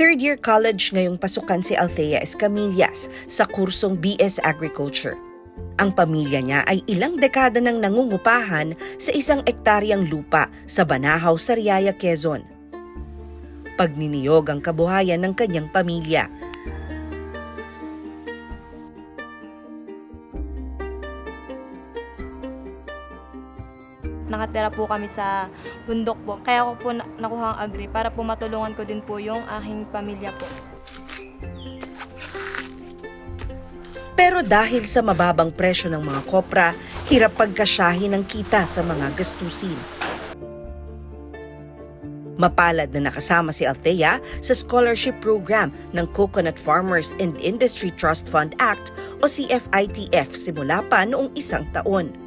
Third year college ngayong pasukan si Althea Escamillas sa kursong BS Agriculture. Ang pamilya niya ay ilang dekada nang nangungupahan sa isang ektaryang lupa sa Banahaw, Sariaya, Quezon. Pagniniyog ang kabuhayan ng kanyang pamilya. Nakatira po kami sa bundok po. Kaya ko po na- nakuha ang agri para po matulungan ko din po yung aking pamilya po. Pero dahil sa mababang presyo ng mga kopra, hirap pagkasyahin ng kita sa mga gastusin. Mapalad na nakasama si Althea sa scholarship program ng Coconut Farmers and Industry Trust Fund Act o CFITF simula pa noong isang taon.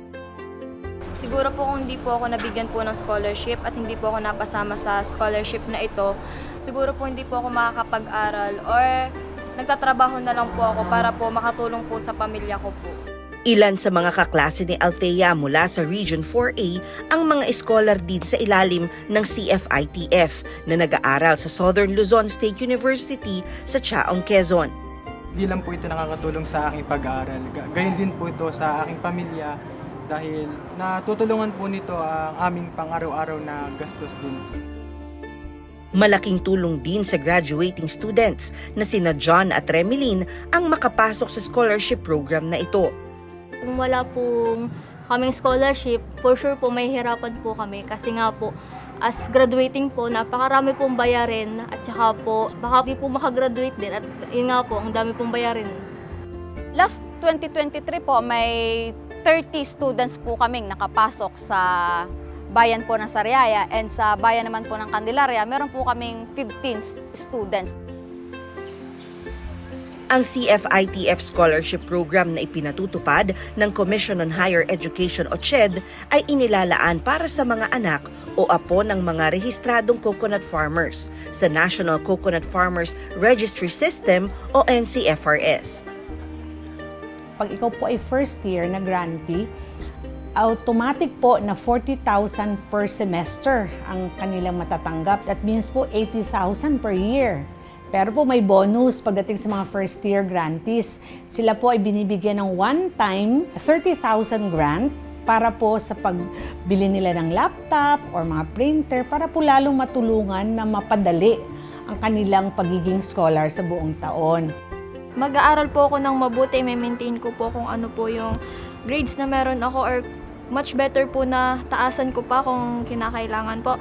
Siguro po kung hindi po ako nabigyan po ng scholarship at hindi po ako napasama sa scholarship na ito, siguro po hindi po ako makakapag-aral or nagtatrabaho na lang po ako para po makatulong po sa pamilya ko po. Ilan sa mga kaklase ni Althea mula sa Region 4A ang mga scholar din sa ilalim ng CFITF na nag-aaral sa Southern Luzon State University sa Chaong, Quezon. Hindi lang po ito nakakatulong sa aking pag-aaral. Ga- Gayon din po ito sa aking pamilya dahil natutulungan po nito ang aming pang-araw-araw na gastos din. Malaking tulong din sa graduating students na sina John at Remelin ang makapasok sa scholarship program na ito. Kung wala pong kaming scholarship, for sure po may hirapan po kami kasi nga po as graduating po, napakarami pong bayarin at saka po baka di po makagraduate din at yun nga po, ang dami pong bayarin. Last 2023 po, may 30 students po kaming nakapasok sa bayan po ng Sariaya and sa bayan naman po ng Candelaria, meron po kaming 15 s- students. Ang CFITF Scholarship Program na ipinatutupad ng Commission on Higher Education o CHED ay inilalaan para sa mga anak o apo ng mga rehistradong coconut farmers sa National Coconut Farmers Registry System o NCFRS. Pag ikaw po ay first year na grantee, automatic po na 40,000 per semester ang kanilang matatanggap. That means po 80,000 per year. Pero po may bonus pagdating sa mga first year grantees. Sila po ay binibigyan ng one-time 30,000 grant para po sa pagbili nila ng laptop or mga printer para po lalong matulungan na mapadali ang kanilang pagiging scholar sa buong taon. Mag-aaral po ako ng mabuti, may maintain ko po kung ano po yung grades na meron ako or much better po na taasan ko pa kung kinakailangan po.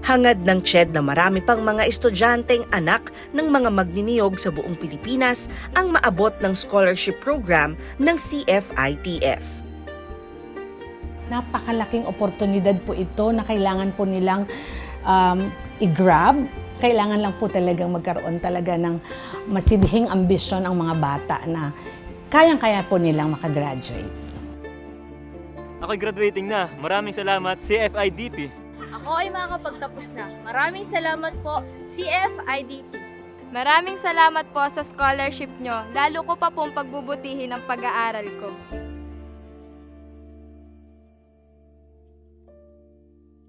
Hangad ng CHED na marami pang mga estudyanteng anak ng mga magniniyog sa buong Pilipinas ang maabot ng scholarship program ng CFITF. napakalaking oportunidad po ito na kailangan po nilang um, i-grab. Kailangan lang po talagang magkaroon talaga ng masidhing ambisyon ang mga bata na kayang-kaya po nilang makagraduate. Ako'y graduating na. Maraming salamat, CFIDP. Ako ay makakapagtapos na. Maraming salamat po, CFIDP. Maraming salamat po sa scholarship nyo. Lalo ko pa pong pagbubutihin ang pag-aaral ko.